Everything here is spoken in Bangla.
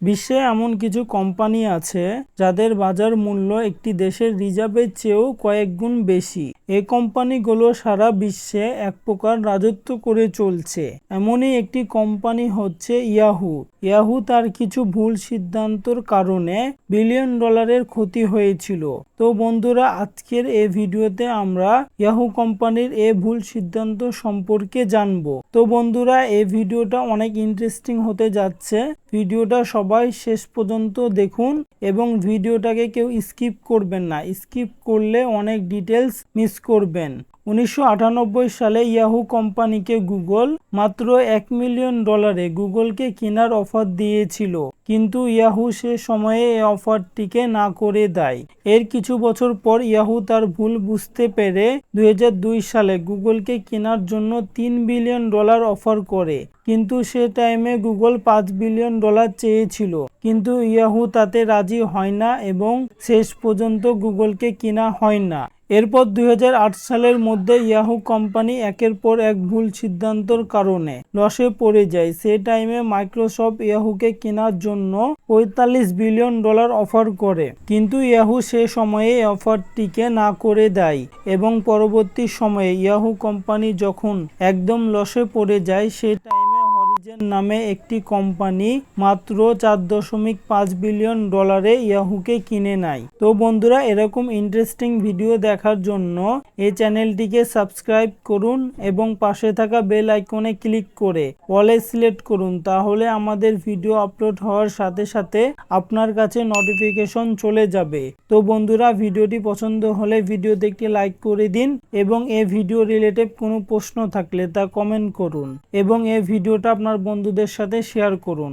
বিশ্বে এমন কিছু কোম্পানি আছে যাদের বাজার মূল্য একটি দেশের রিজার্ভের চেয়েও কয়েক গুণ বেশি। এ কোম্পানিগুলো সারা বিশ্বে এক প্রকার রাজত্ব করে চলছে। এমনই একটি কোম্পানি হচ্ছে ইয়াহু। ইয়াহু তার কিছু ভুল সিদ্ধান্তর কারণে বিলিয়ন ডলারের ক্ষতি হয়েছিল। তো বন্ধুরা, আজকের এই ভিডিওতে আমরা ইয়াহু কোম্পানির এ ভুল সিদ্ধান্ত সম্পর্কে জানব। তো বন্ধুরা এই ভিডিওটা অনেক ইন্টারেস্টিং হতে যাচ্ছে। ভিডিওটা সবাই শেষ পর্যন্ত দেখুন এবং ভিডিওটাকে কেউ স্কিপ করবেন না। স্কিপ করলে অনেক ডিটেলস মিস করবেন। উনিশশো আটানব্বই সালে ইয়াহু কোম্পানিকে গুগল মাত্র এক মিলিয়ন ডলারে গুগলকে কেনার অফার দিয়েছিল। কিন্তু ইয়াহু সে সময়ে এই অফারটিকে না করে দেয়। এর কিছু বছর পর ইয়াহু তার ভুল বুঝতে পেরে দুই হাজার দুই সালে গুগলকে কেনার জন্য তিন বিলিয়ন ডলার অফার করে। কিন্তু সে টাইমে গুগল পাঁচ বিলিয়ন ডলার চেয়েছিল। কিন্তু ইয়াহু তাতে রাজি হয় না এবং শেষ পর্যন্ত গুগলকে কেনা হয় না। এরপর দুই হাজার আট সালের মধ্যে ইয়াহু কোম্পানি একের পর এক ভুল সিদ্ধান্তর কারণে লসে পড়ে যায়। সে টাইমে মাইক্রোসফট ইয়াহুকে কেনার জন্য পঁয়তাল্লিশ বিলিয়ন ডলার অফার করে। কিন্তু ইয়াহু সে সময়ে অফারটিকে না করে দেয় এবং পরবর্তী সময়ে ইয়াহু কোম্পানি যখন একদম লসে পড়ে যায়, সে টাইমে নামে একটি কোম্পানি মাত্র চার দশমিক পাঁচ বিলিয়ন ডলারে ইয়াহুকে কিনে নেয়। তো বন্ধুরা, এরকম ইন্টারেস্টিং ভিডিও দেখার জন্য এই চ্যানেলটিকে সাবস্ক্রাইব করুন এবং পাশে থাকা বেল আইকনে ক্লিক করে অলে সিলেক্ট করুন। তাহলে আমাদের ভিডিও আপলোড হওয়ার সাথে সাথে আপনার কাছে নোটিফিকেশন চলে যাবে। তো বন্ধুরা ভিডিওটি পছন্দ হলে ভিডিওতে একটি লাইক করে দিন এবং এই ভিডিও রিলেটেড কোনো প্রশ্ন থাকলে তা কমেন্ট করুন। এবং এই ভিডিওটা আপনার বন্ধুদের সাথে শেয়ার করুন।